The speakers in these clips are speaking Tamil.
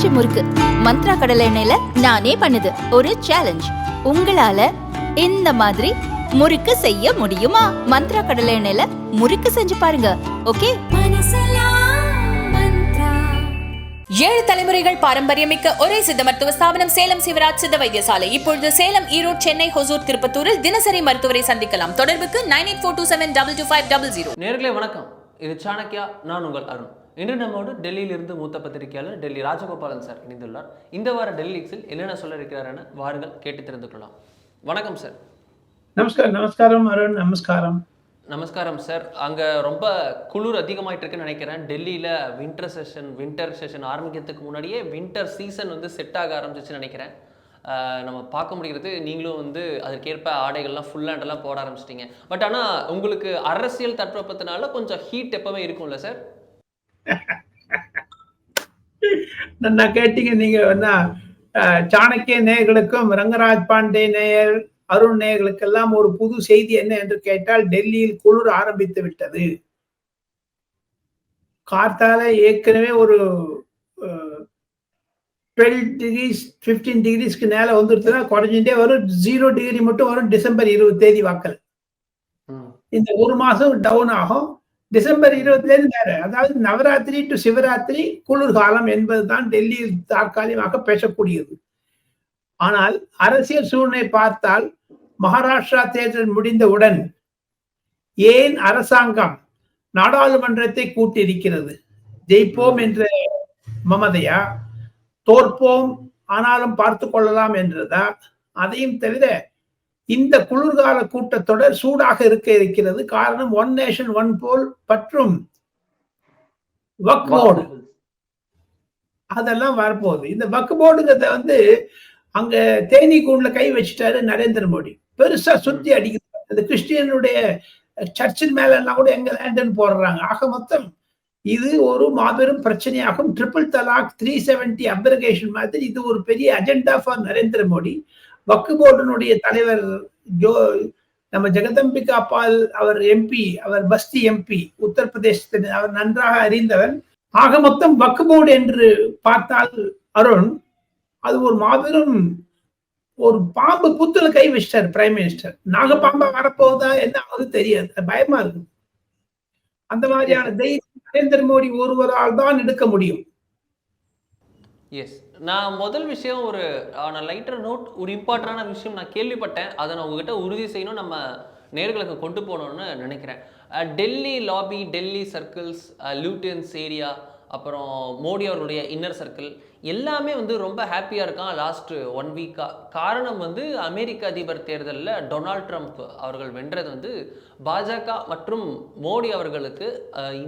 பஞ்சு முறுக்கு. மந்த்ரா கடலை எண்ணெயில நானே பண்ணுது. ஒரு சேலஞ்ச் உங்களால இந்த மாதிரி முறுக்கு செய்ய முடியுமா? மந்த்ரா கடலை எண்ணெயில முறுக்கு செஞ்சு பாருங்க. ஓகே? ஏழு தலைமுறைகள் பாரம்பரியமிக்க ஒரே சித்த மருத்துவ ஸ்தாபனம் சேலம் சிவராஜ் சித்த வைத்தியசாலை. இப்பொழுது சேலம் ஈரோடு சென்னை ஹொசூர் திருப்பத்தூரில் தினசரி மருத்துவரை சந்திக்கலாம். தொடர்புக்கு nine eight four two seven double two five double zero. நேர்களே வணக்கம். இது சாணக்கியா நான் உங்கள் அருண். இன்று நம்மோடு டெல்லியிலிருந்து மூத்த பத்திரிகையாளர் டெல்லி ராஜகோபாலன் சார் இணைந்துள்ளார். இந்த வார டெல்லி லீக்ஸில் என்னென்ன சொல்ல இருக்கிறார் என வாருங்கள் கேட்டு தெரிந்து கொள்ளலாம். வணக்கம் சார். நமஸ்காரம் நமஸ்காரம் அருண் நமஸ்காரம். நமஸ்காரம் சார். அங்கே ரொம்ப குளிர் அதிகமாயிட்டு இருக்குன்னு நினைக்கிறேன். டெல்லியில் வின்டர் செஷன் வின்டர் செஷன் ஆரம்பிக்கிறதுக்கு முன்னாடியே வின்டர் சீசன் வந்து செட் ஆக ஆரம்பிச்சிச்சுன்னு நினைக்கிறேன். நம்ம பார்க்க முடிகிறது நீங்களும் வந்து அதற்கேற்ப ஆடைகள்லாம் ஃபுல் ஹேண்டெல்லாம் போட ஆரம்பிச்சிட்டீங்க. பட் ஆனால் உங்களுக்கு அரசியல் தட்பவெப்பத்தினால கொஞ்சம் ஹீட் எப்பவுமே இருக்கும்ல சார்? நல்லா கேட்டீங்க நீங்க என்ன சாணக்கிய நேயர்களுக்கும் ரங்கராஜ் பாண்டே நேயர் அருண் நேயர்களுக்கெல்லாம் ஒரு புது செய்தி என்ன என்று கேட்டால் டெல்லியில் குளிர் ஆரம்பித்து விட்டது. கார்த்தால ஏற்கனவே ஒரு டுவெல் டிகிரிஸ் ஃபிஃப்டீன் டிகிரிஸ்க்கு மேல வந்துருச்சுன்னா குறைஞ்சிட்டே வரும். ஜீரோ டிகிரி மட்டும் வரும் டிசம்பர் இருபது தேதி வாக்கல். ம். இந்த ஒரு மாசம் டவுன் ஆகும். டிசம்பர் இருபத்திலேருந்து வேற. அதாவது நவராத்திரி டு சிவராத்திரி குளிர்காலம் என்பதுதான் டெல்லியில் தற்காலிகமாக பேசக்கூடியது. ஆனால் அரசியல் சூழ்நிலை பார்த்தால் மகாராஷ்டிரா தேர்தல் முடிந்தவுடன் ஏன் அரசாங்கம் நாடாளுமன்றத்தை கூட்டியிருக்கிறது? ஜெயிப்போம் என்ற மமதையா? தோற்போம் ஆனாலும் பார்த்து கொள்ளலாம் என்றதா? அதையும் தவிர இந்த குளிர்கால கூட்டத்தொடர் சூடாக இருக்க இருக்கிறது. காரணம் ஒன் நேஷன் ஒன் போல் பற்றும் வக் போர்டு அதெல்லாம் வரப்போகுது. இந்த வக் போர்டுங்கிறத வந்து அங்க தேனி கூண்டுல கை வச்சுட்டாரு நரேந்திர மோடி. பெருசா சுத்தி அடிக்குது அந்த கிறிஸ்டியனுடைய சர்ச்சின் மேல எல்லாம் கூட எங்க லேண்டன் போடுறாங்க. ஆக மொத்தம் இது ஒரு மாபெரும் பிரச்சனையாகும். Triple talaq three seventy abrogation மாதிரி இது ஒரு பெரிய அஜெண்டா ஃபார் நரேந்திர மோடி. வக்கு போர்டினுடைய தலைவர் ஜோ நம்ம ஜெகதம்பிகா பால் அவர் எம்பி அவர் பஸ்தி எம்பி உத்தரப்பிரதேசத்தின் அவர் நன்றாக அறிந்தவர் ஆக மொத்தம் வக்கு போர்டு என்று பார்த்தால் அருண் அது ஒரு மாபெரும் ஒரு பாம்பு புத்துல கை வச்சிட்டார் பிரைம் மினிஸ்டர் நாகப்பாம்பா வரப்போகுதா என்ன ஆகுது தெரியாது. பயமா இருக்கு. அந்த மாதிரியான தைரியம் நரேந்திர மோடி ஒருவரால் தான் எடுக்க முடியும். எஸ் நான் முதல் விஷயம் ஒரு நான் லைட்டர் நோட் ஒரு இம்பார்ட்டண்டான விஷயம் நான் கேள்விப்பட்டேன். அதை நான் உங்ககிட்ட உறுதி செய்யணும் நம்ம நேர்களுக்கு கொண்டு போகணும்னு நினைக்கிறேன். Delhi lobby Delhi circles Lutyens' area அப்புறம் மோடி அவர்களுடைய இன்னர் சர்க்கிள் எல்லாமே வந்து ரொம்ப ஹாப்பியாக இருக்கான் லாஸ்ட் ஒன் வீக்காக காரணம் வந்து அமெரிக்க அதிபர் தேர்தலில் டொனால்ட் ட்ரம்ப் அவர்கள் வென்றது வந்து பாஜக மற்றும் மோடி அவர்களுக்கு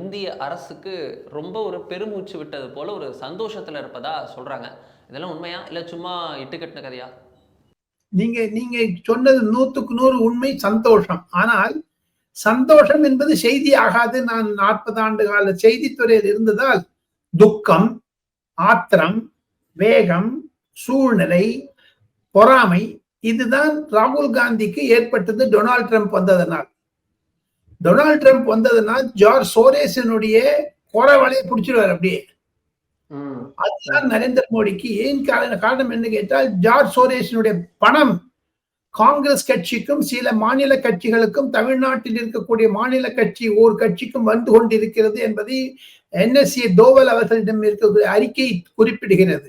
இந்திய அரசுக்கு ரொம்ப ஒரு பெருமூச்சு விட்டது போல் ஒரு சந்தோஷத்தில் இருப்பதா சொல்கிறாங்க இதெல்லாம் உண்மையா? இல்லை சும்மா இட்டுக்கட்டின கதையா? நீங்க நீங்க சொன்னது நூத்துக்கு நூறு உண்மை சந்தோஷம். ஆனால் சந்தோஷம் என்பது செய்தி ஆகாது. நான் நாற்பது ஆண்டு கால செய்தித்துறையில் இருந்ததால் துக்கம் ஆத்திரம் வேகம் சூழ்நிலை பொறாமை இதுதான் ராகுல் காந்திக்கு ஏற்பட்டது டொனால்ட் ட்ரம்ப் வந்ததனால். டொனால்ட் ட்ரம்ப் வந்ததனால் ஜார்ஜ் சோரேசனுடைய குறவலையை பிடிச்சிருவார் அப்படியே. அதுதான் நரேந்திர மோடிக்கு ஏன் காரணம் காரணம் என்ன கேட்டால் ஜார்ஜ் சோரேஷனுடைய பணம் காங்கிரஸ் கட்சிக்கும் சில மாநில கட்சிகளுக்கும் தமிழ்நாட்டில் இருக்கக்கூடிய மாநில கட்சி ஓர் கட்சிக்கும் வந்து கொண்டிருக்கிறது என்பதை என்எஸ்சி தோவல் அவர்களிடம் இருக்கக்கூடிய அறிக்கை குறிப்பிடுகிறது.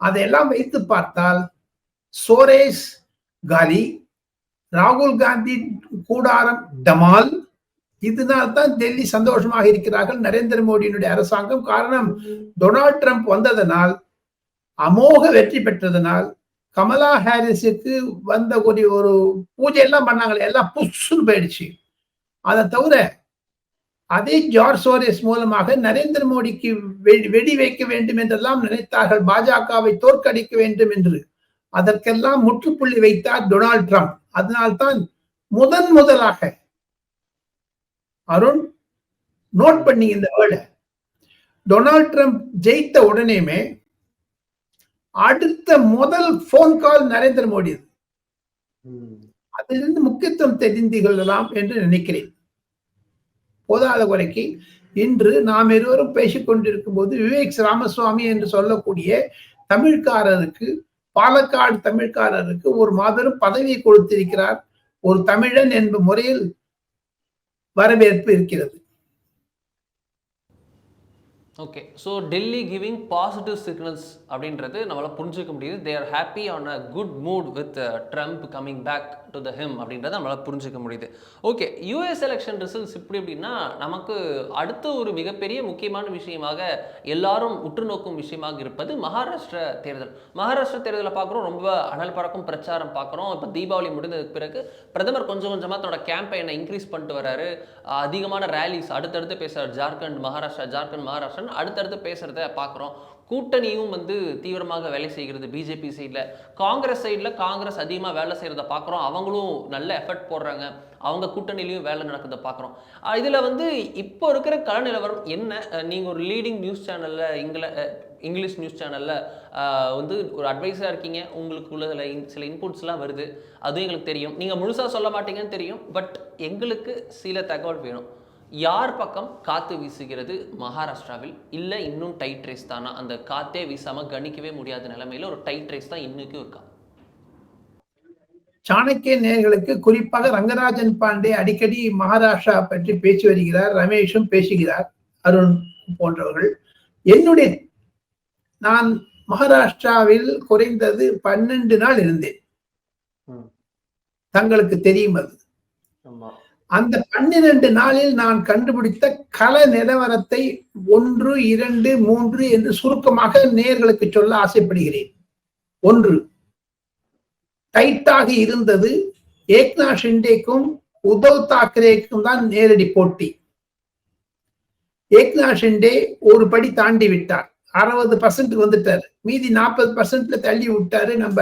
அதையெல்லாம் வைத்து பார்த்தால் சோரேஷ் காலி ராகுல் காந்தி கூடாரம் டமால் இதனால் தான் டெல்லி சந்தோஷமாக இருக்கிறார்கள் நரேந்திர மோடியினுடைய அரசாங்கம். காரணம் டொனால்ட் ட்ரம்ப் வந்ததனால் அமோக வெற்றி பெற்றதனால் கமலா ஹாரிஸுக்கு வந்த கூடிய ஒரு பூஜை எல்லாம் பண்ணாங்களே எல்லாம் புஷ்ஷுன்னு போயிடுச்சு. அதை தவிர அதே ஜார்ஜ் சோரேஸ் மூலமாக நரேந்திர மோடிக்கு வெடி வைக்க வேண்டும் என்றெல்லாம் நினைத்தார்கள். பாஜகவை தோற்கடிக்க வேண்டும் என்று. அதற்கெல்லாம் முற்றுப்புள்ளி வைத்தார் டொனால்ட் ட்ரம்ப். அதனால்தான் முதன் முதலாக அருண் நோட் பண்ணி இந்த வேர்டை டொனால்ட் ட்ரம்ப் ஜெயித்த உடனேமே அடுத்த முதல் போன் கால் நரேந்திர மோடி அதிலிருந்து முக்கியத்துவம் தெரிந்து கொள்ளலாம் என்று நினைக்கிறேன். போதாத குறைக்கு இன்று நாம் இருவரும் பேசிக் கொண்டிருக்கும் போது விவேக் ராமசுவாமி என்று சொல்லக்கூடிய தமிழ்காரருக்கு பாலக்காடு தமிழ்காரருக்கு ஒரு மாபெரும் பதவியை கொடுத்திருக்கிறார் ஒரு தமிழன் என்ற முறையில் வரவேற்பு இருக்கிறது. Okay so Delhi giving positive signals அப்படின்றது நம்மளால் புரிஞ்சுக்க முடியுது. They are happy on a good mood with Trump coming back to the him அப்படின்றத நம்மளால் புரிஞ்சுக்க முடியுது. ஓகே யூஎஸ் எலெக்ஷன் ரிசல்ட்ஸ் இப்படி அப்படின்னா நமக்கு அடுத்த ஒரு மிகப்பெரிய முக்கியமான விஷயமாக எல்லாரும் உற்று நோக்கும் விஷயமாக இருப்பது மகாராஷ்டிர தேர்தல். மகாராஷ்டிர தேர்தலை பார்க்குறோம் ரொம்ப அனல் பறக்கும் பிரச்சாரம் பார்க்குறோம். இப்போ தீபாவளி முடிந்ததுக்கு பிறகு பிரதமர் கொஞ்சம் கொஞ்சமாக தன்னோட கேம்பெயினை இன்க்ரீஸ் பண்ணிட்டு வராரு அதிகமான ரேலிஸ் அடுத்தடுத்து பேசுகிறார் ஜார்க்கண்ட் மகாராஷ்டிரா ஜார்க்கண்ட் மகாராஷ்டிரா அடுத்தடுத்து பேசுகிறத பார்க்குறோம். கூட்டணியும் வந்து தீவிரமாக வேலை செய்கிறது பிஜேபி சைடில் காங்கிரஸ் சைடில் காங்கிரஸ் அதிகமாக வேலை செய்கிறத பார்க்குறோம். அவங்களும் நல்ல எஃபர்ட் போடுறாங்க. அவங்க கூட்டணிலையும் வேலை நடக்கிறத பார்க்குறோம். இதில் வந்து இப்போ இருக்கிற கள நிலவரம் என்ன நீங்கள் ஒரு லீடிங் நியூஸ் சேனலில் இங்கில இங்கிலீஷ் நியூஸ் சேனலில் வந்து ஒரு அட்வைஸராக இருக்கீங்க. உங்களுக்கு உள்ள சில இன் சில இன்புட்ஸ்லாம் வருது. அதுவும் எங்களுக்கு தெரியும். நீங்கள் முழுசாக சொல்ல மாட்டீங்கன்னு தெரியும். பட் எங்களுக்கு சில தகவல் வேணும். யார் பக்கம் காத்து வீசுகிறது மகாராஷ்டிராவில்? இல்லை இன்னும் டைட் ரேஸ் தானா? அந்த காத்தே வீசாம கணிக்கவே முடியாத நிலைமையில ஒரு டைட் ரேஸ் தான் இன்னைக்கும் இருக்கா? சாணக்கிய நேயர்களுக்கு குறிப்பாக ரங்கராஜன் பாண்டே அடிக்கடி மகாராஷ்டிரா பற்றி பேசி வருகிறார் ரமேஷும் பேசுகிறார் அருண் போன்றவர்கள். என்னுடைய நான் மகாராஷ்டிராவில் குறைந்தது பன்னெண்டு நாள் இருந்தேன். ம். தங்களுக்கு தெரியும் அது. அந்த பன்னிரண்டு நாளில் நான் கண்டுபிடித்த கல நிலவரத்தை ஒன்று இரண்டு மூன்று என்று சுருக்கமாக நேர்களுக்கு சொல்ல ஆசைப்படுகிறேன். ஒன்று டைட்டாக இருந்தது ஏக்நாத் ஷிண்டேக்கும் உத்தவ் தாக்கரேக்கும் தான் நேரடி போட்டி. ஏக்நாத் ஷிண்டே ஒரு படி தாண்டி விட்டார். அறுபது பர்சன்ட் வந்துட்டார். மீதி நாற்பது பர்சன்ட்ல தள்ளி விட்டாரு நம்ம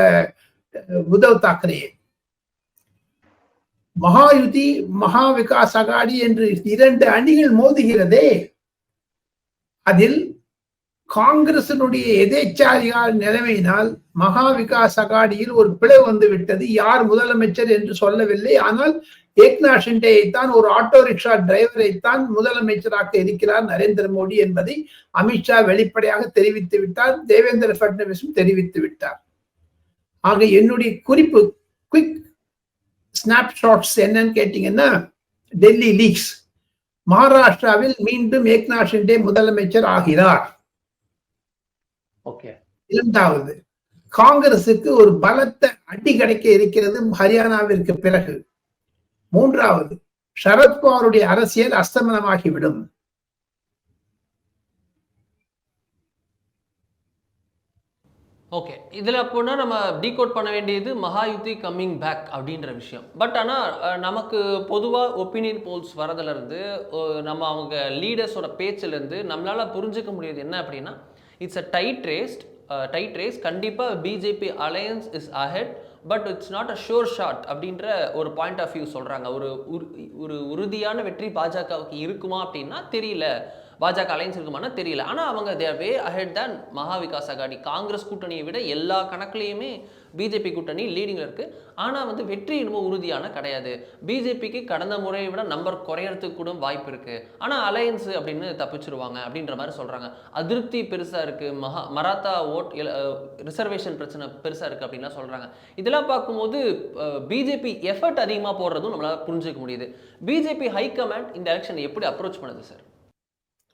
உதவ் உத்தவ் தாக்கரே மகாயுதி மகா விகாஸ் அகாடி என்று இரண்டு அணிகள் மோதுகிறதே. அதில் காங்கிரசினுடைய எதேச்சாரியால் நிலைமையினால் மகா விகாஸ் அகாடியில் ஒரு பிளவு வந்து விட்டது யார் முதலமைச்சர் என்று சொல்லவில்லை. ஆனால் ஏக்நாத் ஷிண்டேயைத்தான் ஒரு ஆட்டோ ரிக்ஷா டிரைவரை தான் முதலமைச்சராக இருக்கிறார் நரேந்திர மோடி என்பதை அமித்ஷா வெளிப்படையாக தெரிவித்து விட்டார். தேவேந்திர பட்னவிஸும் தெரிவித்து விட்டார். ஆக என்னுடைய குறிப்பு குவிக் ஸ்னாப்ஷாட்ஸ் என்னன்னு கேட்டீங்கன்னா டெல்லி லீக்ஸ் மகாராஷ்டிராவில் மீண்டும் ஏக்நாத் ஷிண்டே முதலமைச்சர் ஆகிறார். இரண்டாவது காங்கிரசுக்கு ஒரு பலத்த அடி கிடைக்க இருக்கிறது ஹரியானாவிற்கு பிறகு. மூன்றாவது சரத்பவாருடைய அரசியல் அஸ்தமனமாகிவிடும். ஓகே இதில் போனால் நம்ம டீகோட் பண்ண வேண்டியது மகாயுத்தி கம்மிங் பேக் அப்படின்ற விஷயம். பட் ஆனால் நமக்கு பொதுவாக ஒப்பீனியன் போல்ஸ் வரதுலேருந்து நம்ம அவங்க லீடர்ஸோட பேச்சிலேருந்து நம்மளால் புரிஞ்சுக்க முடியுது என்ன அப்படின்னா it's a tight race tight race கண்டிப்பாக BJP alliance is ahead but it's not a sure shot அப்படின்ற ஒரு பாயிண்ட் ஆஃப் வியூ சொல்கிறாங்க ஒரு ஒரு உறுதியான வெற்றி பாஜகவுக்கு இருக்குமா அப்படின்னா தெரியல. பாஜக அலைன்ஸ் இருக்குமானா தெரியல. ஆனால் அவங்க தே வே அஹெட் தான் மகா விகாஸ் அகாடி. காங்கிரஸ் கூட்டணியை விட எல்லா கணக்குலையுமே பிஜேபி கூட்டணி லீடிங்கில் இருக்குது ஆனால் வந்து வெற்றி இன்னமும் உறுதியான கிடையாது. பிஜேபிக்கு கடந்த முறையை விட நம்பர் குறையறதுக்கு கூட வாய்ப்பு இருக்குது ஆனால் அலையன்ஸ் அப்படின்னு தப்பிச்சிருவாங்க அப்படின்ற மாதிரி சொல்கிறாங்க அதிருப்தி பெருசாக இருக்குது மகா மராத்தா ஓட் ரிசர்வேஷன் பிரச்சனை பெருசாக இருக்குது அப்படின்லாம் சொல்கிறாங்க இதெல்லாம் பார்க்கும்போது பிஜேபி எஃபர்ட் அதிகமாக போடுறதும் நம்மளால் புரிஞ்சுக்க முடியுது. பிஜேபி ஹைகமாண்ட் இந்த எலெக்ஷனை எப்படி அப்ரோச் பண்ணுது சார்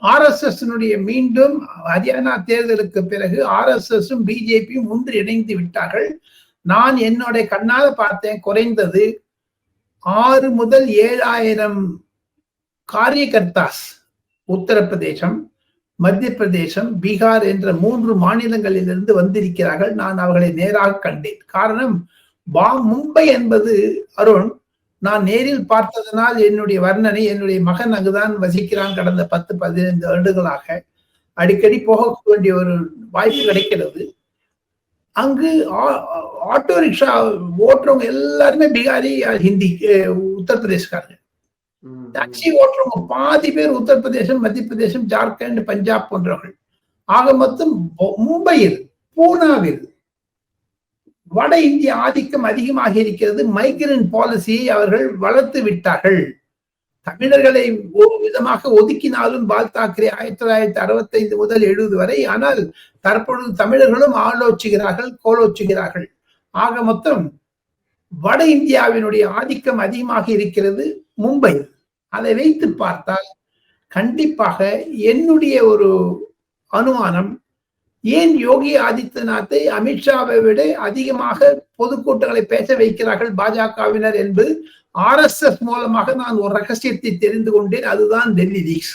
ஆர்எஸ்எஸ்னுடைய மீண்டும் ஹரியானா தேர்தலுக்கு பிறகு ஆர்எஸ்எஸும் பிஜேபியும் ஒன்று இணைந்து விட்டார்கள். நான் என்னுடைய கண்ணால் பார்த்தேன் குறைந்தது ஆறு முதல் ஏழாயிரம் காரியகர்த்தாஸ் உத்தரப்பிரதேசம் மத்திய பிரதேசம் பீகார் என்ற மூன்று மாநிலங்களிலிருந்து வந்திருக்கிறார்கள். நான் அவர்களை நேராக கண்டேன். காரணம் பா மும்பை என்பது அருண் நான் நேரில் பார்த்ததனால் என்னுடைய வர்ணனை என்னுடைய மகன் அங்குதான் வசிக்கிறான் கடந்த பத்து பதினைந்து வருடங்களாக அடிக்கடி போக வேண்டிய ஒரு வாய்ப்பு கிடைக்கிறது. அங்கு ஆட்டோ ரிக்ஷா ஓட்டுறவங்க எல்லாருமே பீகாரி ஹிந்தி உத்தரப்பிரதேஷ்காரங்க டாக்ஸி ஓட்டுறவங்க பாதி பேர் உத்தரப்பிரதேசம் மத்திய பிரதேசம் ஜார்க்கண்ட் பஞ்சாப் போன்றவர்கள். ஆக மொத்தம் மும்பையில் பூனாவில் வட இந்திய ஆதிக்கம் அதிகமாக இருக்கிறது. மைக்ரன் பாலிசியை அவர்கள் வளர்த்து விட்டார்கள். தமிழர்களை ஒரு விதமாக ஒதுக்கினாலும் பால் தாக்கரே ஆயிரத்தி தொள்ளாயிரத்தி அறுபத்தைந்து முதல் எழுபது வரை. ஆனால் தற்பொழுது தமிழர்களும் ஆலோச்சுகிறார்கள் கோலோச்சுகிறார்கள் ஆக மொத்தம் வட இந்தியாவினுடைய ஆதிக்கம் அதிகமாக இருக்கிறது மும்பை. அதை வைத்து பார்த்தால் கண்டிப்பாக என்னுடைய ஒரு அனுமானம் ஏன் யோகி ஆதித்யநாத்தை அமித்ஷாவை விட அதிகமாக பொதுக்கூட்டங்களை பேச வைக்கிறார்கள் பாஜகவினர் என்பது ஆர் எஸ் எஸ் மூலமாக நான் ஒரு ரகசியத்தை தெரிந்து கொண்டேன். அதுதான் டெல்லி லீக்ஸ்.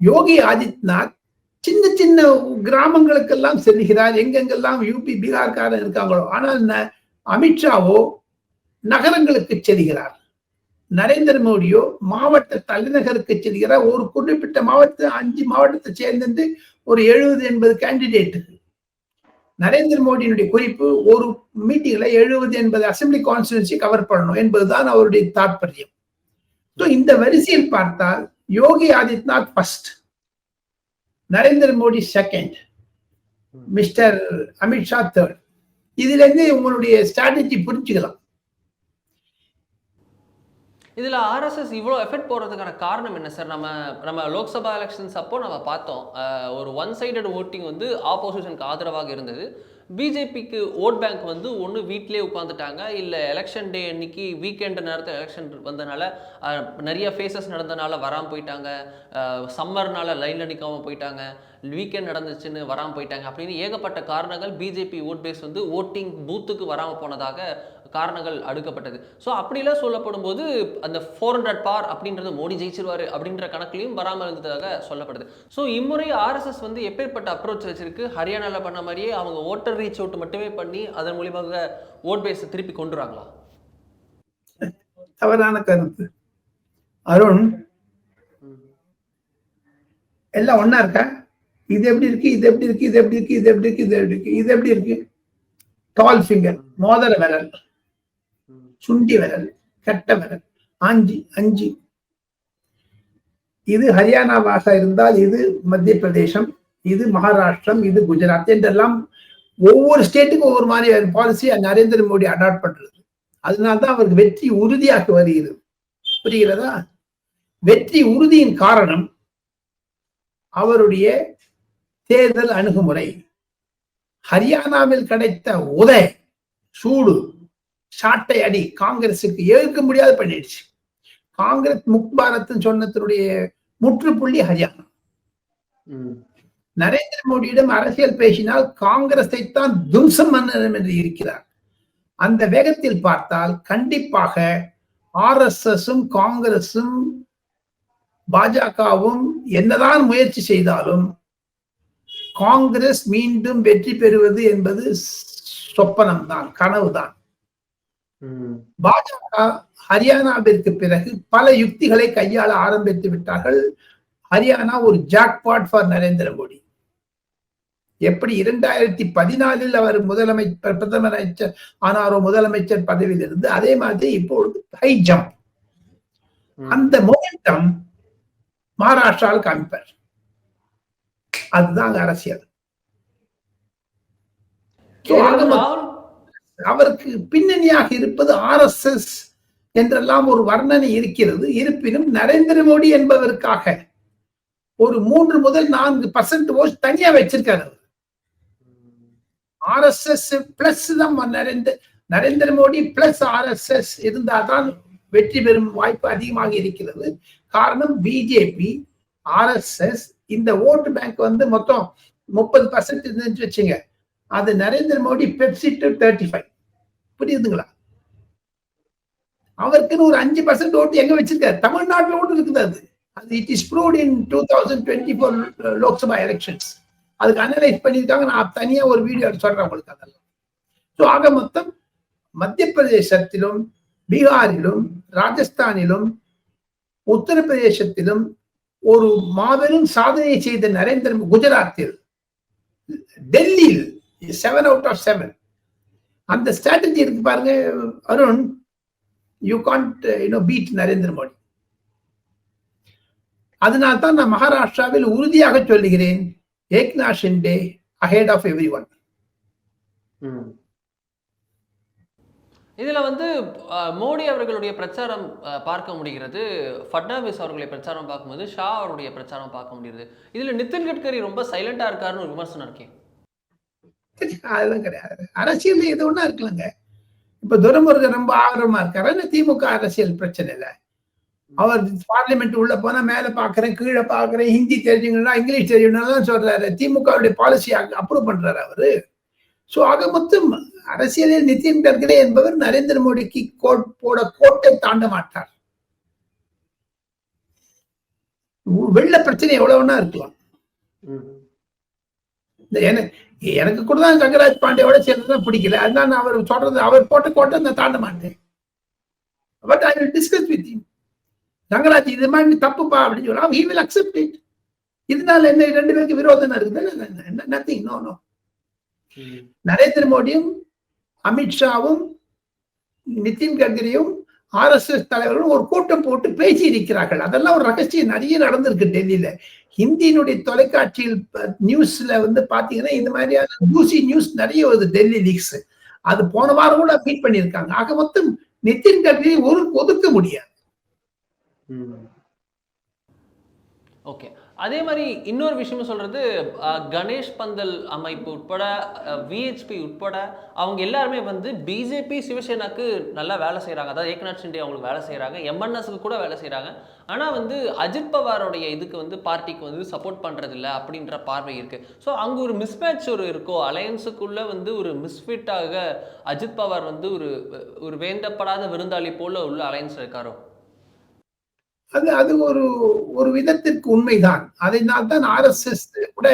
யோகி ஆதித்யநாத் சின்ன சின்ன கிராமங்களுக்கெல்லாம் செல்கிறார். எங்கெங்கெல்லாம் யூபி பீகார்காரன் இருக்காங்களோ ஆனால் அமித்ஷாவோ நகரங்களுக்கு செல்கிறார். நரேந்திர மோடியோ மாவட்ட தலைநகருக்கு செல்கிறார் ஒரு குறிப்பிட்ட மாவட்ட அஞ்சு மாவட்டத்தை சேர்ந்து ஒரு எழுபது எண்பது கேண்டிடேட்டு நரேந்திர மோடியினுடைய குறிப்பு ஒரு மீட்டிங்ல எழுபது எண்பது அசெம்பிளி கான்ஸ்டுவன்சி கவர் பண்ணணும் என்பதுதான் அவருடைய தாற்பயம். ஸோ இந்த வரிசையில் பார்த்தால் Yogi Adityanath first Narendra Modi second mister Amit Shah third இதுல இருந்து உங்களுடைய ஸ்ட்ராட்டஜி புரிஞ்சுக்கலாம். இதில் ஆர்எஸ்எஸ் இவ்வளோ எஃபெக்ட் போடுறதுக்கான காரணம் என்ன சார் நம்ம நம்ம லோக்சபா எலெக்ஷன்ஸ் அப்போ நம்ம பார்த்தோம் ஒரு ஒன் சைடட் ஓட்டிங் வந்து ஆப்போசிஷனுக்கு ஆதரவாக இருந்தது. பிஜேபிக்கு ஓட் பேங்க் வந்து ஒன்று வீட்டிலே உட்காந்துட்டாங்க இல்லை எலெக்ஷன் டே அன்னைக்கு வீக்கெண்டு நேரத்தில் எலெக்ஷன் வந்தனால நிறைய ஃபேஸஸ் நடந்தனால வராமல் போயிட்டாங்க. சம்மர்னால லைனில் நிற்காமல் போயிட்டாங்க. வீக்கெண்ட் நடந்துச்சுன்னு வராமல் போயிட்டாங்க அப்படின்னு ஏகப்பட்ட காரணங்கள் பிஜேபி ஓட் பேஸ் வந்து ஓட்டிங் பூத்துக்கு வராமல் போனதாக காரணங்கள் அடுக்கப்பட்டது. ஸோ அப்படிலாம் சொல்லப்படும் போது அந்த ஃபோர் ஹண்ட்ரட் பார் அப்படின்றது மோடி ஜெயிச்சிருவாரு அப்படின்ற கணக்குலையும் வராமல் இருந்ததாக சொல்லப்படுது. ஸோ இம்முறை ஆர்எஸ்எஸ் வந்து எப்பேற்பட்ட அப்ரோச் வச்சிருக்கு? ஹரியானாவில் பண்ண மாதிரியே அவங்க ஓட்டர் ரீச் அவுட் மட்டுமே பண்ணி அதன் மூலியமாக ஓட் பேஸை திருப்பி கொண்டு வராங்களா தவறான கருத்து. அருண் எல்லாம் ஒண்ணா இருக்கா? இது எப்படி இருக்கு? இது எப்படி இருக்கு? இது எப்படி இருக்கு? இது எப்படி இருக்கு? இது எப்படி இருக்கு? இது எப்படி இருக்கு? டால் ஃபிங்கர் மோதிர விரல் சுண்டி விரல் கட்ட விரல் ஆஞ்சி அஞ்சு. இது ஹரியானாவாக இருந்தால் இது மத்திய பிரதேசம் இது மகாராஷ்டிரம் இது குஜராத் என்றெல்லாம் ஒவ்வொரு ஸ்டேட்டுக்கும் ஒவ்வொரு மாதிரி பாலிசி நரேந்திர மோடி அடாப்ட் பண்றது. அதனால்தான் அவருக்கு வெற்றி உறுதியாக வருகிறது. புரிகிறதா? வெற்றி உறுதியின் காரணம் அவருடைய தேர்தல் அணுகுமுறை. ஹரியானாவில் கிடைத்த உதை சூடு சாட்டை அடி காங்கிரசுக்கு ஏற்க முடியாத பண்ணிடுச்சு. காங்கிரஸ் முக் பாரத் சொன்னதனுடைய முற்றுப்புள்ளி ஹரியானா. நரேந்திர மோடியிடம் அரசியல் பேசினால் காங்கிரஸை தான் தும்சம் மன்னரம் என்று இருக்கிறார். அந்த வேகத்தில் பார்த்தால் கண்டிப்பாக ஆர்எஸ்எஸும் காங்கிரசும் பாஜகவும் என்னதான் முயற்சி செய்தாலும் காங்கிரஸ் மீண்டும் வெற்றி பெறுவது என்பது சொப்பனம்தான் கனவுதான். பாஜக ஹரியானாவிற்கு பிறகு பல யுக்திகளை கையாள ஆரம்பித்து விட்டார்கள். ஹரியானா ஒரு ஜாக்பாட் ஃபார் நரேந்திர மோடி. எப்படி இரண்டாயிரத்தி பதினாலில் அவர் முதலமைச்சர் பிரதமர் அமைச்சர் ஆனாரோ முதலமைச்சர் பதவியில் இருந்து அதே மாதிரி இப்பொழுது ஹை ஜம்ப். அந்த மொமெண்டம் மகாராஷ்டிராவில் காமிப்பார். அதுதான் அரசியல். அவருக்கு பின்னணியாக இருப்பது ஆர்எஸ்எஸ் என்றெல்லாம் ஒரு வர்ணனை இருக்கிறது. இருப்பினும் நரேந்திர மோடி என்பதற்காக ஒரு மூன்று முதல் நான்கு பர்சன்ட் ஓட் தனியா வச்சிருக்காரு ஆர்எஸ்எஸ் பிளஸ் தான் நரேந்திர நரேந்திர மோடி பிளஸ் ஆர்எஸ்எஸ் இருந்தால்தான் வெற்றி பெறும் வாய்ப்பு அதிகமாக இருக்கிறது. காரணம் பிஜேபி ஆர்எஸ்எஸ் இந்த ஓட்டு பேங்க் வந்து மொத்தம் முப்பது பர்சன்ட் இருந்துச்சு வச்சுங்க. அது நரேந்திர மோடி பெப்சி டு தேர்ட்டி ஃபைவ் புரியுதுங்களா? அவருக்குன்னு ஒரு அஞ்சு பர்சன்ட் ஓட்டு எங்க வச்சிருக்காரு? தமிழ்நாட்டில் ஓட்டு இருக்குது அது. அது it is proved in two thousand twenty four Lok Sabha elections அதுக்கு அனலைஸ் பண்ணியிருக்காங்க. நான் தனியாக ஒரு வீடியோ சொல்றேன் உங்களுக்கு அதெல்லாம். ஸோ ஆக மொத்தம் மத்திய பிரதேசத்திலும் பீகாரிலும் ராஜஸ்தானிலும் உத்தரப்பிரதேசத்திலும் ஒரு மாபெரும் சாதனை செய்த நரேந்திர குஜராத்தில் டெல்லியில் செவன் அவுட் ஆஃப் செவன் அந்த ஸ்ட்ராட்டஜி இருக்கு பாருங்க Arun. You can't you know beat Narendra Modi. அதனால்தான் நான் மகாராஷ்டிராவில் உறுதியாக சொல்லுகிறேன். Shinde ahead of every one இதுல வந்து மோடி அவர்களுடைய பிரச்சாரம் பார்க்க முடிகிறது. ஃபட்னாவிஸ் அவர்களுடைய பிரச்சாரம் பார்க்கும்போது ஷா அவருடைய பிரச்சாரம் பார்க்க முடியுது இதுல நிதின் கட்கரி ரொம்ப சைலண்டா இருக்காருன்னு ஒரு விமர்சனம் இருக்கேன் அதெல்லாம் கிடையாது அரசியல் எது ஒண்ணா இருக்கலங்க. இப்ப துரைமுருகன் ரொம்ப ஆர்வமா இருக்காரு? திமுக அரசியல் பிரச்சனை இல்லை அவர் பார்லிமெண்ட் உள்ள போனா மேல பாக்குறேன் கீழே பாக்குறேன் ஹிந்தி தெரிஞ்சுங்கன்னா இங்கிலீஷ் தெரியும்லாம் சொல்றாரு. திமுகவுடைய பாலிசி அப்ரூவ் பண்றாரு அவரு. சோ ஆக மொத்தம் அரசியலில் நிதின் கட்கரே என்பவர் நரேந்திர மோடிக்கு கோட் போட கோட்டை தாண்ட மாட்டார். வெள்ள பிரச்சனை எவ்வளவுன்னா இருக்கலாம் எனக்கு கூட தான் கங்கராஜ் பாண்டியோட சேர்ந்ததான் பிடிக்கல. அதனால நான் அவர் சொல்றது அவர் போட்ட கோட்டை நான் தாண்ட மாட்டேன். But I will discuss with you Gangaraj இது மாதிரி தப்புப்பா அப்படின்னு சொல்லலாம் ஹி வில் அக்செப்ட் இட் இதனால என்ன ரெண்டு பேருக்கு விரோதம் இருக்குது? நத்திங் நோ நோ நரேந்திர மோடியும் அமித்ஷாவும் நிதின் கட்கரியும் ஆர்எஸ்எஸ் தலைவர்களும் ஒரு கூட்டம் போட்டு பேசி இருக்கிறார்கள் அதெல்லாம் ஒரு ரகசியம் நிறைய நடந்திருக்கு டெல்லியில. ஹிந்தியினுடைய தொலைக்காட்சியில் நியூஸ்ல வந்து பாத்தீங்கன்னா இந்த மாதிரியான ஜூசி நியூஸ் நிறைய வருது டெல்லி லீக்ஸ் அது போன வாரம் கூட மீட் பண்ணியிருக்காங்க. ஆக மொத்தம் நிதின் கட்கரி ஒரு ஒதுக்க முடியாது. ஓகே. அதே மாதிரி இன்னொரு விஷயம் சொல்கிறது கணேஷ் பந்தல் அமைப்பு உட்பட விஹெச்பி உட்பட அவங்க எல்லாருமே வந்து பிஜேபி சிவசேனாக்கு நல்லா வேலை செய்கிறாங்க அதாவது ஏக்நாத் ஷிண்டே அவங்களுக்கு வேலை செய்கிறாங்க எம்என்எஸ்க்கு கூட வேலை செய்கிறாங்க ஆனால் வந்து அஜித் பவாரோடைய இதுக்கு வந்து பார்ட்டிக்கு வந்து சப்போர்ட் பண்ணுறதில்ல அப்படின்ற பார்வை இருக்குது ஸோ அங்கே ஒரு மிஸ்மேட்ச் ஒரு இருக்கோ அலையன்ஸுக்குள்ளே வந்து ஒரு மிஸ்ஃபிட்டாக அஜித் பவார் வந்து ஒரு ஒரு வேண்டப்படாத விருந்தாளி போல் உள்ள அலையன்ஸ் இருக்காரோ? அது அது ஒரு ஒரு விதத்திற்கு உண்மைதான். அதனால் தான் ஆர்எஸ்எஸ் கூட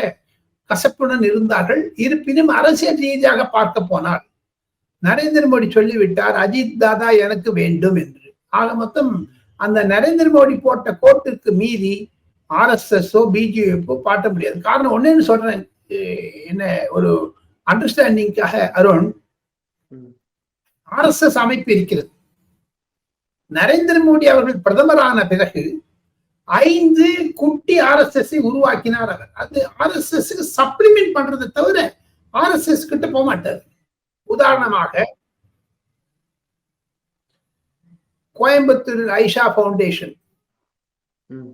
கசப்புடன் இருந்தார்கள். இருப்பினும் அரசியல் ரீதியாக பார்க்க போனால் நரேந்திர மோடி சொல்லிவிட்டார் அஜித் தாதா எனக்கு வேண்டும் என்று. ஆக மொத்தம் அந்த நரேந்திர மோடி போட்ட கோட்டிற்கு மீறி ஆர்எஸ்எஸ்ஓ பிஜேபிஓ பாட்ட முடியாது. காரணம் ஒன்னு சொல்றேன். என்ன ஒரு அண்டர்ஸ்டாண்டிங்காக அருண். ஆர்எஸ்எஸ் அமைப்பு இருக்கிறது. நரேந்திர மோடி அவர்கள் பிரதமரான பிறகு ஐந்து குட்டி ஆர்எஸ்எஸ் உருவாக்கினார் அவர். அது ஆர்எஸ்எஸ் சப்ளிமெண்ட் பண்றதை தவிர ஆர்எஸ்எஸ் கிட்ட போக மாட்டார். உதாரணமாக கோயம்புத்தூர் ஐஷா ஃபவுண்டேஷன். ம்.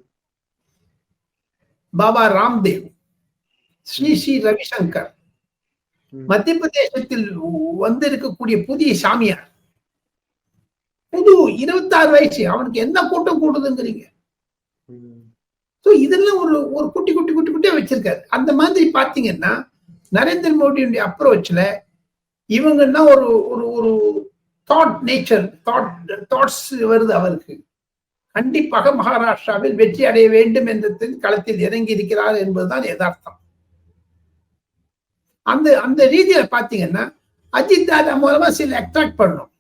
பாபா ராம்தேவ் ஸ்ரீ ஸ்ரீ ரவிசங்கர். மத்திய பிரதேசத்தில் வந்திருக்கக்கூடிய புதிய சாமியார். புது இருபத்தாறு வயசு. அவனுக்கு என்ன கூட்டம் கூடுதுங்கிறீங்க. சோ இதெல்லாம் ஒரு ஒரு குட்டி குட்டி குட்டி குட்டியா வச்சிருக்காரு. அந்த மாதிரி பாத்தீங்கன்னா நரேந்திர மோடியுடைய அப்ரோச்ல இவங்கன்னா ஒரு ஒரு ஒரு தாட் நேச்சர் தாட் தாட்ஸ் வருது அவருக்கு. கண்டிப்பாக மகாராஷ்டிராவில் வெற்றி அடைய வேண்டும் என்ற களத்தில் இறங்கி இருக்கிறார் என்பதுதான் யதார்த்தம். அந்த அந்த ரீதியில பாத்தீங்கன்னா அஜித் தாதா மூலமா சில அட்ராக்ட் பண்ணும்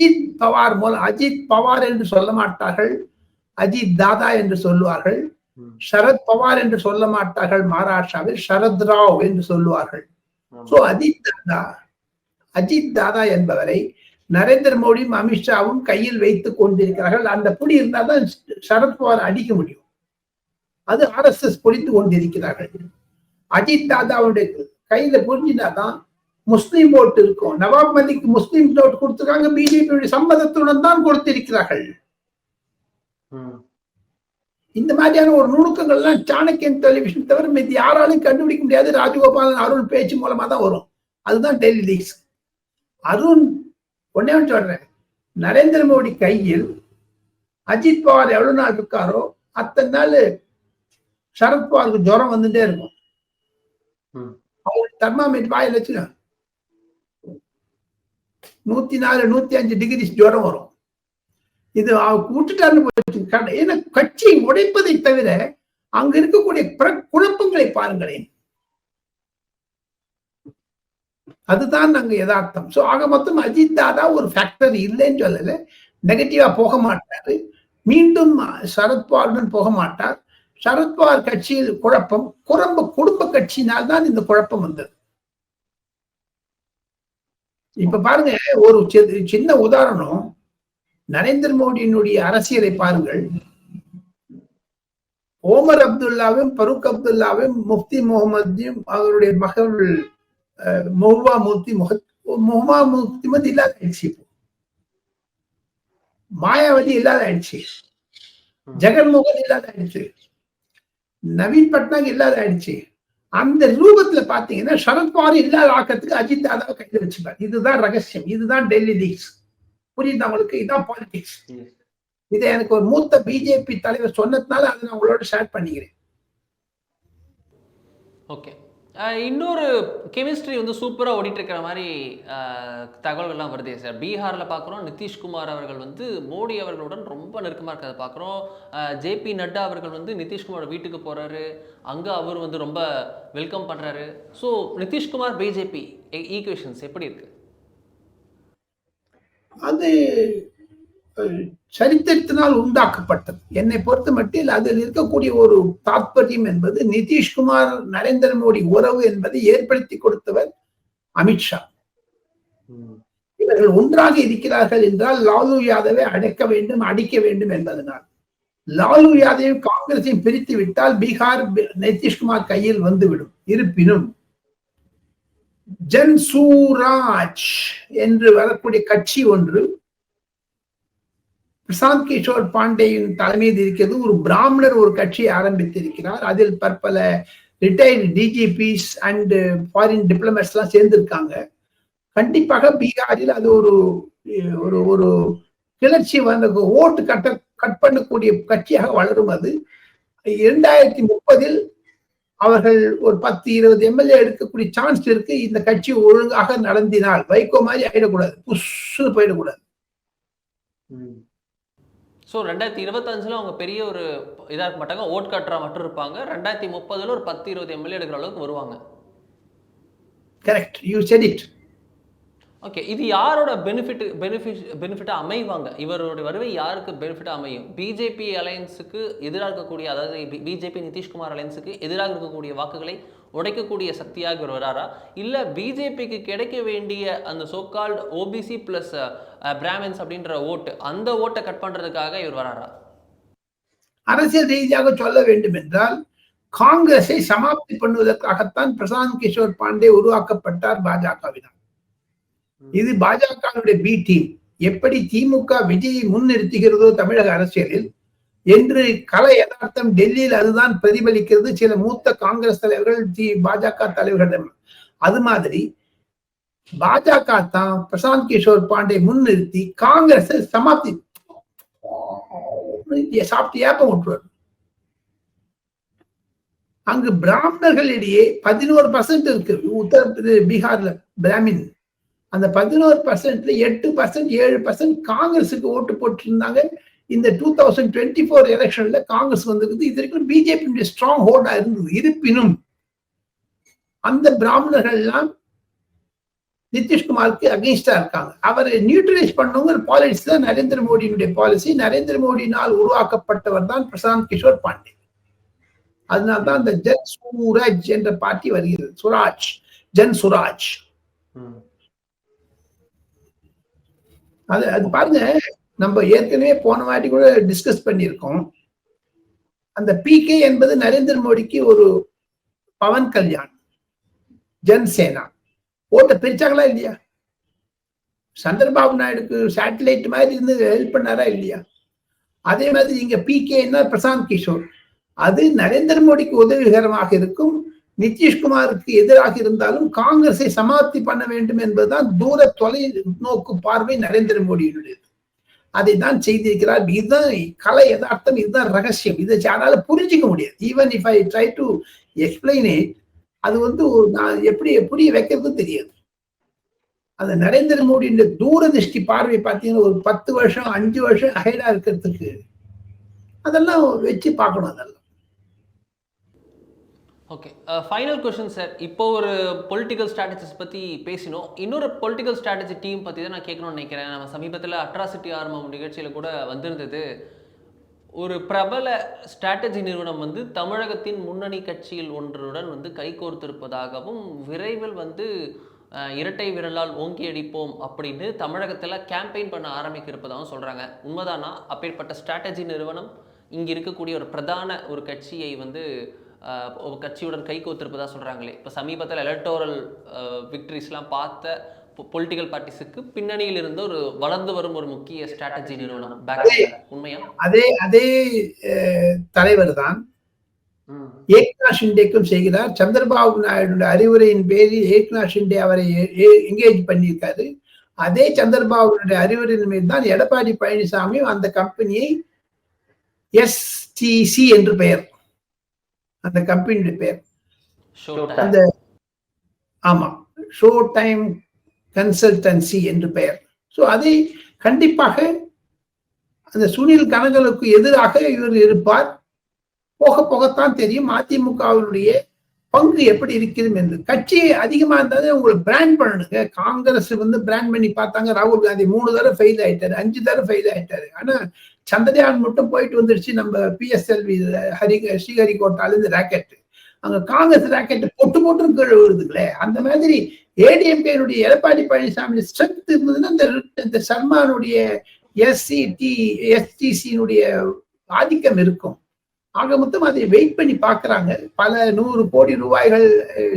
அஜித் பவார் மூலம் அஜித் பவார் என்று சொல்ல மாட்டார்கள் அஜித் தாதா என்று சொல்லுவார்கள். சரத் பவார் என்று சொல்ல மாட்டார்கள் மகாராஷ்டிராவில் சரத் ராவ் என்று சொல்லுவார்கள். சோ அஜித் தாதா அஜித் தாதா என்பவரை நரேந்திர மோடியும் அமித்ஷாவும் கையில் வைத்துக் கொண்டிருக்கிறார்கள். அந்த புடி இருந்தால் தான் சரத்பவார் அடிக்க முடியும். அது ஆர்எஸ்எஸ் பொழித்து கொண்டிருக்கிறார்கள். அஜித் தாதாவுடைய கையில புரிஞ்சினாதான் முஸ்லீம் ஓட்டு இருக்கும். நவாப் மலிக் முஸ்லீம் ஓட்டு கொடுத்திருக்காங்க பிஜேபியுடைய சம்மதத்துடன் தான் கொடுத்திருக்கிறார்கள். இந்த மாதிரியான ஒரு நுணுக்கங்கள்லாம் சாணக்கியன் டெலிவிஷன் தவிர மீதி யாராலும் கண்டுபிடிக்க முடியாது. ராஜகோபாலன் அருண் பேச்சு மூலமா தான் வரும். அதுதான் டெல்லி லீக்ஸ் அருண் ஒன்னே ஒன்று சொல்றேன். நரேந்திர மோடி கையில் அஜித் பவார் எவ்வளவு நாள் இருக்காரோ அத்தனை நாள் சரத்பவாருக்கு ஜுரம் வந்துட்டே இருக்கும். அவர் தெர்மாமீட்டர் வாயில் வச்சுக்க நூத்தி நாலு நூத்தி அஞ்சு டிகிரி ஜுரம் வரும். இது விட்டுட்டாருன்னு போச்சு ஏன்னா கட்சியை உடைப்பதை தவிர அங்க இருக்கக்கூடிய பிற- குழப்பங்களை பாருங்களேன். அதுதான் அங்க யதார்த்தம். சோ ஆக மொத்தம் அஜித் தாதா ஒரு ஃபேக்டர் இல்லைன்னு சொல்லல. நெகட்டிவா போக மாட்டாரு. மீண்டும் சரத்பவாருடன் போக மாட்டார். சரத்பவார் கட்சியில் குழப்பம் குடும்ப குடும்ப கட்சியினால் தான் இந்த குழப்பம் வந்தது. இப்ப பாருங்க ஒரு சின்ன உதாரணம். நரேந்திர மோடியினுடைய அரசியலை பாருங்கள். ஓமர் அப்துல்லாவும் பரூக் அப்துல்லாவும் முஃப்தி முகமதையும் அவருடைய மகள் மூர்த்தி முக முகமா முக்திமது இல்லாத ஆயிடுச்சு இப்போ. மாயாவதி இல்லாத ஆயிடுச்சு. ஜெகன்மோகன் இல்லாத ஆயிடுச்சு. நவீன் பட்நாயக் இல்லாத ஆயிடுச்சு. அந்த ரூபத்துல பாத்தீங்கன்னா சரத்பவார் இல்லாத ஆக்கத்துக்கு அஜித் யாதவ் கையில வச்சுப்பார். இதுதான் ரகசியம். இதுதான் டெல்லி லீக்ஸ் புரியுது அவங்களுக்கு இதுதான் பாலிடிக்ஸ் இதை எனக்கு ஒரு மூத்த பிஜேபி தலைவர் சொன்னதுனால அதை நான் உங்களோட ஷேர் பண்ணிக்கிறேன். ஓகே இன்னொரு கெமிஸ்ட்ரி வந்து சூப்பராக ஓடிட்டு இருக்கிற மாதிரி தகவல்கள்லாம் வருது சார். பீகாரில் பார்க்குறோம் நிதிஷ்குமார் அவர்கள் வந்து மோடி அவர்களுடன் ரொம்ப நெருக்கமாக இருக்கிறத பார்க்குறோம் ஜேபி நட்டா அவர்கள் வந்து நிதிஷ்குமார் வீட்டுக்கு போகிறாரு அங்கே அவர் வந்து ரொம்ப வெல்கம் பண்ணுறாரு ஸோ நிதிஷ்குமார் பிஜேபி ஈக்குவேஷன்ஸ் எப்படி இருக்குது அது சரித்திரத்தினால் உண்டாக்கப்பட்டது. என்னை பொறுத்த மட்டில் அதில் இருக்கக்கூடிய ஒரு தாத்பரியம் என்பது நிதிஷ்குமார் நரேந்திர மோடி உறவு என்பதை ஏற்படுத்தி கொடுத்தவர் அமித்ஷா இவர்கள் ஒன்றாக இருக்கிறார்கள் என்றால் லாலு யாதவை அடக்க வேண்டும் அடிக்க வேண்டும் என்பதனால் லாலு யாதவையும் காங்கிரஸையும் பிரித்து விட்டால் பீகார் நிதிஷ்குமார் கையில் வந்துவிடும். இருப்பினும் ஜன் சூராஜ் என்று வரக்கூடிய கட்சி ஒன்று பிரசாந்த் கிஷோர் பாண்டேயின் தலைமையில் இருக்கிறது ஒரு பிராமணர் ஒரு கட்சியை ஆரம்பித்திருக்கிறார். அதில் பற்பல retired DGPs and foreign diplomats எல்லாம் சேர்ந்திருக்காங்க. கண்டிப்பாக பீகாரில் அது ஒரு ஒரு ஒரு கிளர்ச்சி வந்த ஓட்டு கட்ட கட் பண்ணக்கூடிய கட்சியாக வளரும் அது. இரண்டாயிரத்தி முப்பதில் அவர்கள் ஒரு பத்து இருபது எம்எல்ஏ எடுக்கக்கூடிய சான்ஸ் இருக்கு. இந்த கட்சி ஒழுங்காக நடந்தினால் வைகோ மாதிரி ஆயிடக்கூடாது. புஷ்ஷு போயிடக்கூடாது. ஸோ ரெண்டாயிரத்தி இருபத்தஞ்சில் அவங்க பெரிய ஒரு இதாக இருக்க மாட்டாங்க. ஓட் கட்டுறா மட்டும் இருப்பாங்க. ரெண்டாயிரத்தி முப்பதில் ஒரு பத்து இருபது எம்எல்ஏ எடுக்கிற அளவுக்கு வருவாங்க. Correct you said it okay இது யாரோட பெனிஃபிட் பெனிஃபிட் பெனிஃபிட்டாக அமைவாங்க? இவரோட வருகை யாருக்கு பெனிஃபிட்டாக அமையும்? பிஜேபி அலையன்ஸுக்கு எதிராக இருக்கக்கூடிய அதாவது பிஜேபி நிதிஷ்குமார் அலையன்ஸுக்கு எதிராக இருக்கக்கூடிய வாக்குகளை உடைக்கக்கூடிய சக்தியாக இவர் வராரா? இல்லை பிஜேபிக்கு கிடைக்க வேண்டிய அந்த சோகால்டு ஓபிசி ப்ளஸ் பிராமின்ஸ் அப்படின்ற ஓட்டு அந்த ஓட்டை கட் பண்ணுறதுக்காக இவர் வராரா? அரசியல் ரீதியாக சொல்ல வேண்டும் என்றால் காங்கிரஸை சமாப்தி பண்ணுவதற்காகத்தான் பிரசாந்த் கிஷோர் பாண்டே உருவாக்கப்பட்டார் பாஜகவினால். இது பாஜகவுடைய பி டீம் எப்படி திமுக விஜயை முன்னிறுத்துகிறதோ தமிழக அரசியலில் என்று கல யதார்த்தம் டெல்லியில் அதுதான் பிரதிபலிக்கிறது. சில மூத்த காங்கிரஸ் தலைவர்கள் பாஜக தலைவர்களிடம். அது மாதிரி பாஜக தான் பிரசாந்த் கிஷோர் பாண்டே முன்னிறுத்தி காங்கிரஸை சமாப்தி சாப்பிட்டு ஏப்பம் விட்டுருவார் அங்கு பிராமணர்களிடையே பதினோரு பர்சன்ட் இருக்கு. உத்தர பீகார்ல பிராமின். அந்த பதினோரு பர்சன்ட்ல எட்டு பர்சன்ட் ஏழு பர்சன்ட் காங்கிரஸுக்கு ஓட்டு போட்டிருந்தாங்க. இந்த டூ தௌசண்ட் டுவெண்ட்டி ஃபோர் எலெக்ஷன்ல காங்கிரஸ் வந்திருக்குது. இது வரைக்கும் பிஜேபியுடைய ஸ்ட்ராங் ஹோல்டா இருந்தது. இருப்பினும் அந்த பிராமணர்கள் எல்லாம் நிதிஷ்குமாருக்கு அகெயின்ஸ்டா இருக்காங்க. அவரை நியூட்ரலைஸ் பண்ணவங்க பாலிசி தான். நரேந்திர மோடியினுடைய பாலிசி நரேந்திர மோடியினால் உருவாக்கப்பட்டவர் தான் பிரசாந்த் கிஷோர் பாண்டே. அதனால தான் அந்த ஜன் சூராஜ் என்ற பார்ட்டி வருகிறது. சுராஜ் ஜன் சுராஜ். அது அது பாருங்க நம்ம ஏற்கனவே போன வாட்டி கூட டிஸ்கஸ் பண்ணியிருக்கோம். அந்த பிகே என்பது நரேந்திர மோடிக்கு ஒரு பவன் கல்யாண் ஜன்சேனா. ஓட்ட பிரிச்சாங்களா இல்லையா? சந்திரபாபு நாயுடுக்கு சேட்டலைட் மாதிரி இருந்து ஹெல்ப் பண்ணாரா இல்லையா? அதே மாதிரி இங்க பிகேன்னா பிரசாந்த் கிஷோர். அது நரேந்திர மோடிக்கு உதவிகரமாக இருக்கும். நிதிஷ்குமாருக்கு எதிராக இருந்தாலும் காங்கிரஸை சமாப்தி பண்ண வேண்டும் என்பதுதான் தூர தொலை நோக்கு பார்வை நரேந்திர மோடியினுடையது. அதை தான் செய்திருக்கிறார். இதுதான் கலை யதார்த்தம் இதுதான் ரகசியம். இதை யாரால புரிஞ்சிக்க முடியாது. Even if I try to explain it அது வந்து நான் எப்படி எப்படி வைக்கிறதுன்னு தெரியாது. அந்த நரேந்திர மோடியின் தூரதிருஷ்டி பார்வை பார்த்தீங்கன்னா ஒரு பத்து வருஷம் அஞ்சு வருஷம் அகைடா இருக்கிறதுக்கு அதெல்லாம் வச்சு பார்க்கணும் அதெல்லாம். ஓகே ஃபைனல் கொஷின் சார் இப்போ ஒரு பொலிட்டிக்கல் ஸ்ட்ராட்டஜிஸ் பற்றி பேசினோம். இன்னொரு பொலிட்டிக்கல் ஸ்ட்ராட்டஜி டீம் பற்றி தான் நான் கேட்கணும்னு நினைக்கிறேன். நம்ம சமீபத்தில் அட்ராசிட்டி ஆர்மம் நிகழ்ச்சியில் கூட வந்திருந்தது. ஒரு பிரபல ஸ்ட்ராட்டஜி நிறுவனம் வந்து தமிழகத்தின் முன்னணி கட்சியில் ஒன்றுடன் வந்து கைகோர்த்திருப்பதாகவும் விரைவில் வந்து இரட்டை விரலால் ஓங்கி அடிப்போம் அப்படின்னு தமிழகத்தில் கேம்பெயின் பண்ண ஆரம்பிக்க இருப்பதாகவும் சொல்கிறாங்க உண்மைதானா? அப்பேற்பட்ட ஸ்ட்ராட்டஜி நிறுவனம் இங்கே இருக்கக்கூடிய ஒரு பிரதான ஒரு கட்சியை வந்து கட்சியுடன் கைகோத்திருப்பதாக சொல்கிறாங்களே இப்போ சமீபத்தில் எலக்டோரல் விக்ட்ரிஸ்லாம் பார்த்த பொலிட்டிக்கல் பார்ட்டிஸுக்கு பின்னணியில் இருந்த ஒரு வளர்ந்து வரும் ஒரு முக்கிய ஸ்ட்ராட்டஜி நிறுவனம். உண்மையா? அதே அதே தலைவர் தான். ஏக்நாத் ஷிண்டேக்கும் செய்கிறார். சந்திரபாபு நாயுடு அறிவுரையின் பேரில் ஏக்நாத் ஷிண்டே அவரை என்கேஜ் பண்ணியிருக்காரு. அதே சந்திரபாபுடைய அறிவுரையின் மீது தான் எடப்பாடி பழனிசாமி அந்த கம்பெனியை எஸ்டிசி என்று பெயர். அந்த கம்பெனியுடைய பெயர். அந்த ஆமா. ஷோ டைம் கன்சல்டன்சி என்று பெயர். ஸோ அதை கண்டிப்பாக அந்த சுனில் கனகலுக்கு எதிராக இவர் இருப்பார். போக போகத்தான் தெரியும் அதிமுகவினுடைய பங்கு எப்படி இருக்கிறது என்று. கட்சி அதிகமா இருந்தாலே உங்களுக்கு பிராண்ட் பண்ணணுங்க. காங்கிரஸ் வந்து பிராண்ட் பண்ணி பார்த்தாங்க. ராகுல் காந்தி மூணு தடவை ஃபெயில் ஆயிட்டாரு அஞ்சு தடவை ஃபெயில் ஆயிட்டாரு. ஆனா சந்திரயான் மட்டும் போயிட்டு வந்துருச்சு நம்ம பிஎஸ்எல்வி ஹரி ஸ்ரீஹரிகோட்டால இருந்து ராக்கெட் அங்க காங்கிரஸ் ராக்கெட் பொட்டு போட்டு கீழே விழுதுங்களே. அந்த மாதிரி ஏடிஎம்கேனுடைய எடப்பாடி பழனிசாமி ஸ்ட்ரென்த் இருந்ததுன்னா இந்த இந்த சர்மானுடைய எஸ்சிடி எஸ்டிசியினுடைய ஆதிக்கம் இருக்கும். ஆக மொத்தம் அதை வெயிட் பண்ணி பார்க்கறாங்க. பல நூறு கோடி ரூபாய்கள்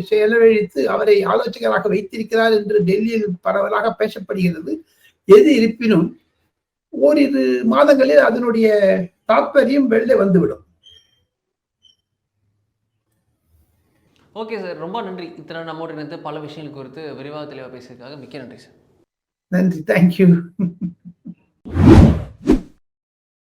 செலவழித்து அவரை ஆலோசகராக வைத்திருக்கிறார் என்று டெல்லியில் பரவலாக பேசப்படுகிறது. எது இருப்பினும் ஓரிரு மாதங்களில் அதனுடைய தாற்பயம் வெளில வந்துவிடும். ஓகே சார் ரொம்ப நன்றி. இத்தனை நம்மோட இணைந்து பல விஷயங்கள் குறித்து விரிவாக தெளிவாக பேசியிருக்காங்க மிக்க நன்றி சார். நன்றி. தேங்க்யூ